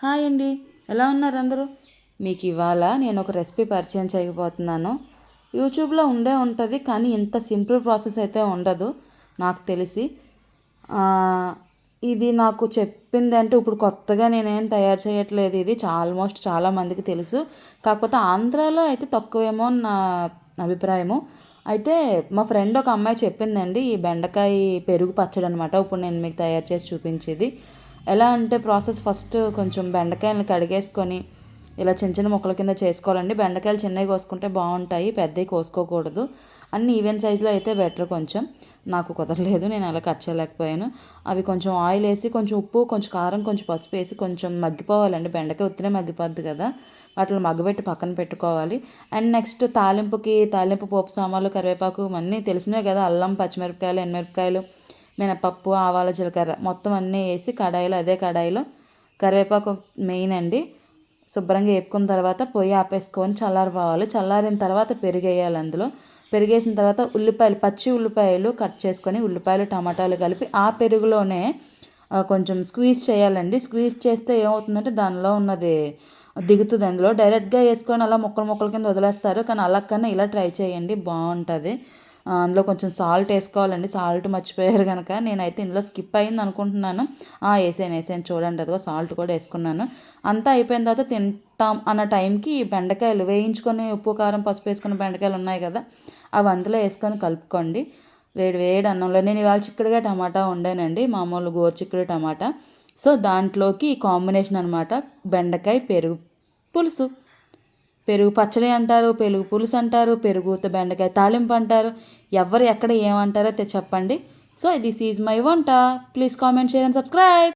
Hi అండి. ఎలా ఉన్నారు అందరూ? మీకు ఇవాళ నేను ఒక రెసిపీ పరిచయం చేయబోతున్నాను. యూట్యూబ్లో ఉండే ఉంటుంది కానీ ఇంత సింపుల్ ప్రాసెస్ అయితే ఉండదు నాకు తెలిసి. ఇది నాకు చెప్పింది అంటే ఇప్పుడు కొత్తగా నేనేం తయారు చేయట్లేదు. ఇది ఆల్మోస్ట్ చాలా మందికి తెలుసు. కాకపోతే ఆంధ్రాలో అయితే తక్కువేమో అని నా అభిప్రాయము. అయితే మా ఫ్రెండ్ ఒక అమ్మాయి చెప్పిందండి ఈ బెండకాయ పెరుగు పచ్చడి అనమాట ఇప్పుడు నేను మీకు తయారు చేసి చూపించేది. ఎలా అంటే ప్రాసెస్ ఫస్ట్ కొంచెం బెండకాయలను కడిగేసుకొని ఇలా చిన్న చిన్న ముక్కల కింద చేసుకోవాలండి. బెండకాయలు చిన్నవి కోసుకుంటే బాగుంటాయి పెద్దవి కోసుకోకూడదు. అన్ని ఈవెన్ సైజులో అయితే బెటర్ కొంచెం. నాకు కుదరలేదు నేను అలా కట్ చేయలేకపోయాను. అవి కొంచెం ఆయిల్ వేసి కొంచెం ఉప్పు కొంచెం కారం కొంచెం పసుపు వేసి కొంచెం మగ్గిపోవాలండి. బెండకాయ ఉత్తినే మగ్గిపోద్ది కదా వాటిని మగ్గబెట్టి పక్కన పెట్టుకోవాలి. అండ్ నెక్స్ట్ తాలింపుకి తాలింపు పోపు సామాన్లు కరివేపాకు అన్నీ తెలిసినవి కదా అల్లం పచ్చిమిరపకాయలు ఎండుమిరపకాయలు మినపప్పు ఆవాల జీలకర్ర మొత్తం అన్నీ వేసి కడాయిలో అదే కడాయిలో కరివేపాకు మెయిన్ అండి. శుభ్రంగా వేపుకున్న తర్వాత పొయ్యి ఆపేసుకొని చల్లారిపోవాలి. చల్లారిన తర్వాత పెరిగేయాలి అందులో. పెరిగేసిన తర్వాత ఉల్లిపాయలు పచ్చి ఉల్లిపాయలు కట్ చేసుకొని ఉల్లిపాయలు టమాటాలు కలిపి ఆ పెరుగులోనే కొంచెం స్క్వీజ్ చేయాలండి. స్క్వీజ్ చేస్తే ఏమవుతుందంటే దానిలో ఉన్నది దిగుతుంది అందులో. డైరెక్ట్గా వేసుకొని అలా ముక్కలు ముక్కల కింద వదిలేస్తారు. కానీ అలా కన్నా ఇలా ట్రై చేయండి. బాగుంటుంది. అందులో కొంచెం సాల్ట్ వేసుకోవాలండి. సాల్ట్ మర్చిపోయారు కనుక నేనైతే ఇందులో స్కిప్ అయింది అనుకుంటున్నాను. ఆ, వేసాను వేసాను చూడండి. అదిగో సాల్ట్ కూడా వేసుకున్నాను. అంతా అయిపోయిన తర్వాత తింటాం అన్న టైంకి బెండకాయలు వేయించుకొని ఉప్పు కారం పసుపు వేసుకున్న బెండకాయలు ఉన్నాయి కదా అవి అందులో వేసుకొని కలుపుకోండి. వేడి వేడి అన్నంలో నేను ఇవాళ చిక్కుడుగా టమాటా వండానండి. మామూలు గోరుచిక్కుడు టమాటా. సో దాంట్లోకి కాంబినేషన్ అనమాట బెండకాయ పెరుగు పులుసు. పెరుగు పచ్చడి అంటారు పెరుగు పులుసు అంటారు పెరుగుత బెండకాయ తాలింపు అంటారు. ఎవరు ఎక్కడ ఏమంటారో అయితే చెప్పండి. సో దిస్ ఈజ్ మై వంట. Please comment share and subscribe